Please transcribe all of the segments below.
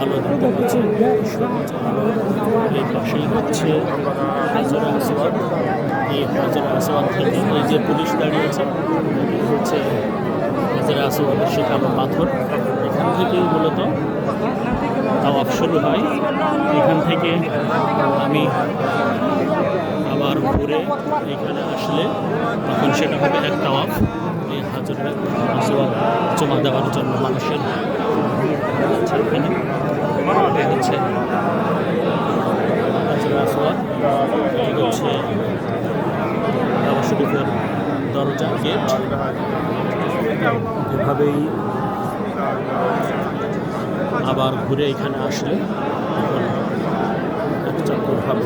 আলো দেখতে পাচ্ছি এই পাশেই হচ্ছে হাজার এই হাজার আসওয়াদ থেকে যে পুলিশ দাঁড়িয়ে আছে এই হচ্ছে হাজার আসওয়াদের শেখানো পাথর এখান থেকেই মূলত তাওয়াফ শুরু হয় এখান থেকে আমি আবার ঘুরে এখানে আসলে তখন সেটা হবে এক তাওয়াফ হাজারের জমা দেওয়ার জন্য মানুষের এখানে হচ্ছে দরজা, গেট। এভাবেই আবার ঘুরে এখানে আসলে তখন এক চক্কর হবে।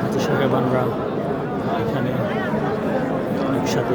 হাজি সাহেবানরা এখানে একসাথে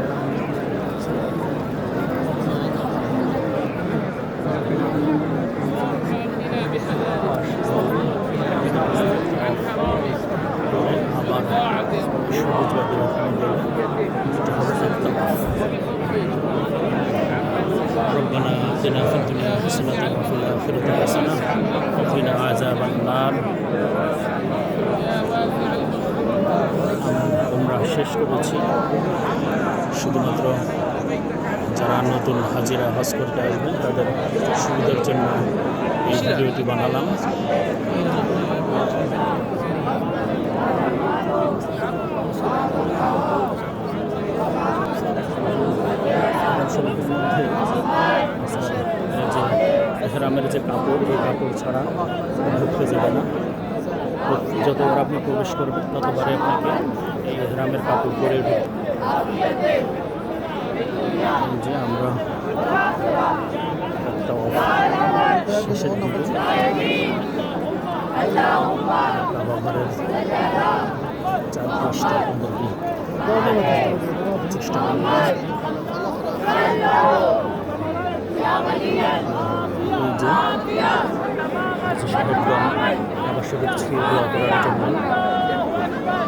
আবার সবুজ বাতির ওখানে গেলে যেটা হবে একটা ربنا آتنا في الدنيا حسنة وفي الآخرة حسنة وقنا عذاب النار আমরা শেষ করেছি শুধুমাত্র যারা নতুন হাজিরা হজ করতে আসবেন তাদের সুবিধার জন্য এই ভিডিওটি বানালাম শরীফের মধ্যে যে এহরামের যে কাপড়, এই কাপড় ছাড়া ঢুকতে যাবে না। যতবার আপনি প্রবেশ করবেন ততবারে আপনাকে এই এহরামের কাপড় পরে যে আমরা শেষের দিকে। বাবা পাঁচটা চেষ্টা জন্য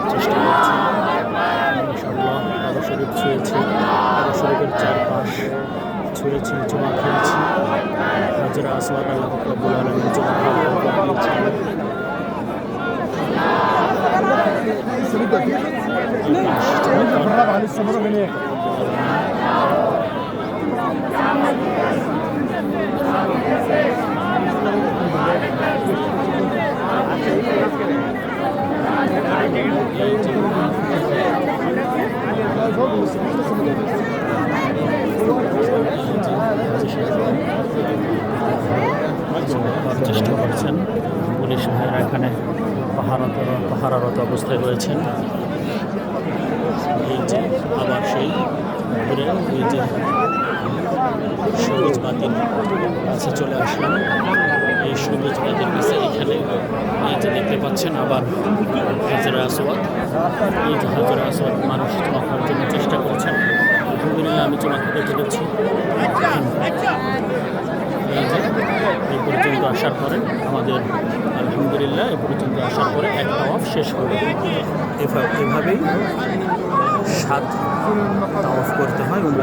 চেষ্টা করছে। ইনশাল্লাহ শরীর ছুঁয়েছে শরীরের চারপাশ ছুঁয়েছি জমা খেয়েছি হাজরা আসওয়াদ আল্লাহ রব্বুল আলমীর জমা চেষ্টা করছেন। পুলিশ ভাইয়েরা এখানে পাহারাত পাহারারত অবস্থায় রয়েছেন। যে আবার সেই ঘুরে যে সবুজ বাতির কাছে চলে আসলাম। এই সবুজ বাতির কাছে এখানে এই দেখতে পাচ্ছেন আবার হাজারা আসওয়াদ এই যে হাজারা আসওয়াদ মানুষ জমা করার জন্য চেষ্টা করছেন। আলহামদুলিল্লাহ আমি জমা খেতে চলেছি এই যে এই পর্যন্ত আসার পরে আমাদের আলহামদুলিল্লাহ, এ পর্যন্ত আসার পরে এক তাওয়াফ শেষ হলো। এভাবেই সাত তাওয়াফ করতে হয় উমরা